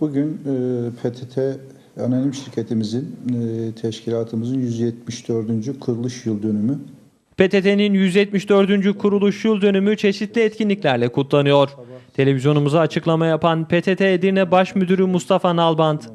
Bugün e, PTT anonim şirketimizin, e, teşkilatımızın 174. kuruluş yıl dönümü. PTT'nin 174. kuruluş yıl dönümü çeşitli etkinliklerle kutlanıyor. Televizyonumuza açıklama yapan PTT Edirne Baş Müdürü Mustafa Nalbant,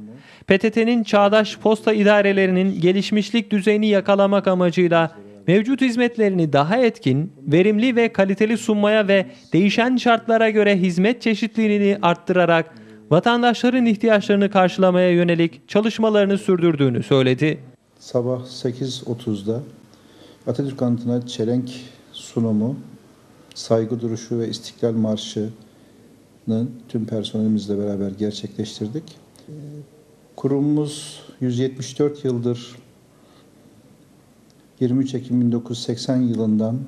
PTT'nin çağdaş posta idarelerinin gelişmişlik düzeyini yakalamak amacıyla mevcut hizmetlerini daha etkin, verimli ve kaliteli sunmaya ve değişen şartlara göre hizmet çeşitliliğini arttırarak vatandaşların ihtiyaçlarını karşılamaya yönelik çalışmalarını sürdürdüğünü söyledi. Sabah 8.30'da Atatürk Anıtı'na çelenk sunumu, saygı duruşu ve İstiklal Marşı'nı tüm personelimizle beraber gerçekleştirdik. Kurumumuz 174 yıldır 23 Ekim 1980 yılından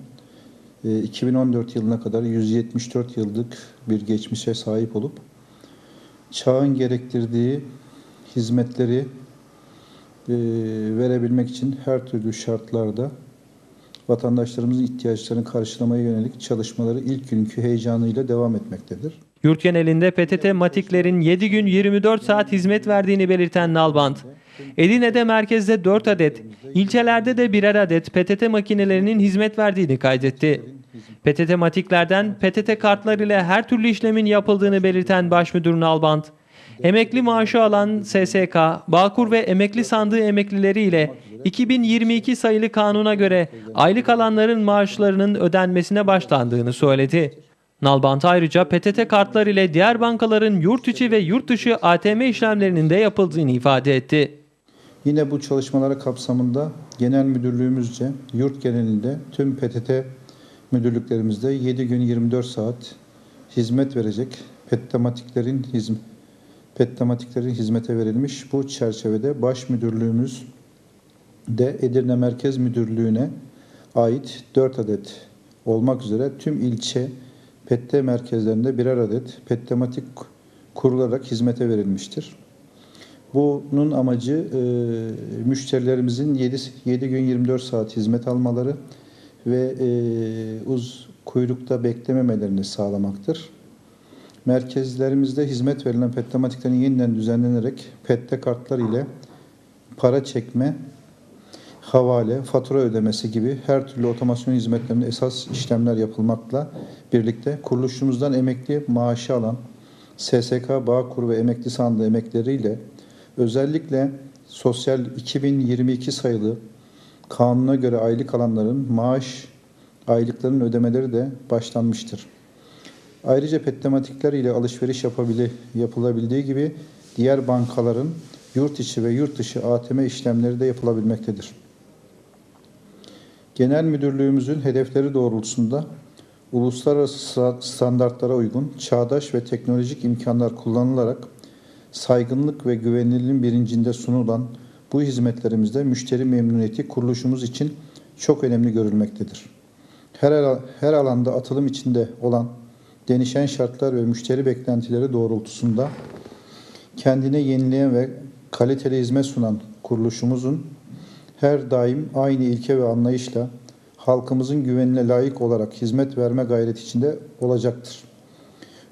e, 2014 yılına kadar 174 yıllık bir geçmişe sahip olup çağın gerektirdiği hizmetleri e, verebilmek için her türlü şartlarda vatandaşlarımızın ihtiyaçlarını karşılamaya yönelik çalışmaları ilk günkü heyecanıyla devam etmektedir. Yurt genelinde PTT Matiklerin 7 gün 24 saat hizmet verdiğini belirten Nalbant, Edirne'de merkezde 4 adet, ilçelerde de birer adet PTT makinelerinin hizmet verdiğini kaydetti. PTT Matiklerden PTT kartlar ile her türlü işlemin yapıldığını belirten Başmüdür Nalbant, emekli maaşı alan SSK, Bağkur ve emekli sandığı emeklileri ile 2022 sayılı kanuna göre aylık alanların maaşlarının ödenmesine başlandığını söyledi. Nalbant ayrıca PTT kartlar ile diğer bankaların yurt içi ve yurt dışı ATM işlemlerinin de yapıldığını ifade etti. Yine bu çalışmalara kapsamında genel müdürlüğümüzce yurt genelinde tüm PTT müdürlüklerimizde 7 gün 24 saat hizmet verecek pettematiklerin hizm pettematiklerin hizmete verilmiş. Bu çerçevede baş müdürlüğümüz de Edirne Merkez Müdürlüğü'ne ait 4 adet olmak üzere tüm ilçe PETTE merkezlerinde birer adet pettematik kurularak hizmete verilmiştir. Bunun amacı e, müşterilerimizin 7, 7 gün 24 saat hizmet almaları ve e, uz kuyrukta beklememelerini sağlamaktır. Merkezlerimizde hizmet verilen pettematiklerin yeniden düzenlenerek pette kartlar ile para çekme, havale, fatura ödemesi gibi her türlü otomasyon hizmetlerinde esas işlemler yapılmakla birlikte kuruluşumuzdan emekli maaşı alan SSK, Bağkur ve emekli sandığı emekleriyle özellikle sosyal 2022 sayılı kanuna göre aylık alanların maaş aylıklarının ödemeleri de başlanmıştır. Ayrıca pettematikler ile alışveriş yapabili, yapılabildiği gibi diğer bankaların yurt içi ve yurt dışı ATM işlemleri de yapılabilmektedir. Genel Müdürlüğümüzün hedefleri doğrultusunda uluslararası standartlara uygun çağdaş ve teknolojik imkanlar kullanılarak saygınlık ve güvenilirliğin bilincinde sunulan bu hizmetlerimizde müşteri memnuniyeti kuruluşumuz için çok önemli görülmektedir. Her, her alanda atılım içinde olan değişen şartlar ve müşteri beklentileri doğrultusunda kendine yenileyen ve kaliteli hizmet sunan kuruluşumuzun her daim aynı ilke ve anlayışla halkımızın güvenine layık olarak hizmet verme gayreti içinde olacaktır.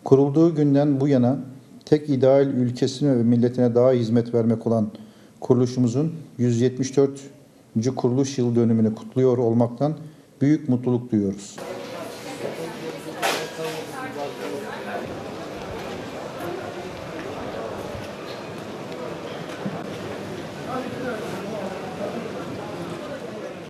Kurulduğu günden bu yana tek ideal ülkesine ve milletine daha hizmet vermek olan kuruluşumuzun 174. kuruluş yıl dönümünü kutluyor olmaktan büyük mutluluk duyuyoruz.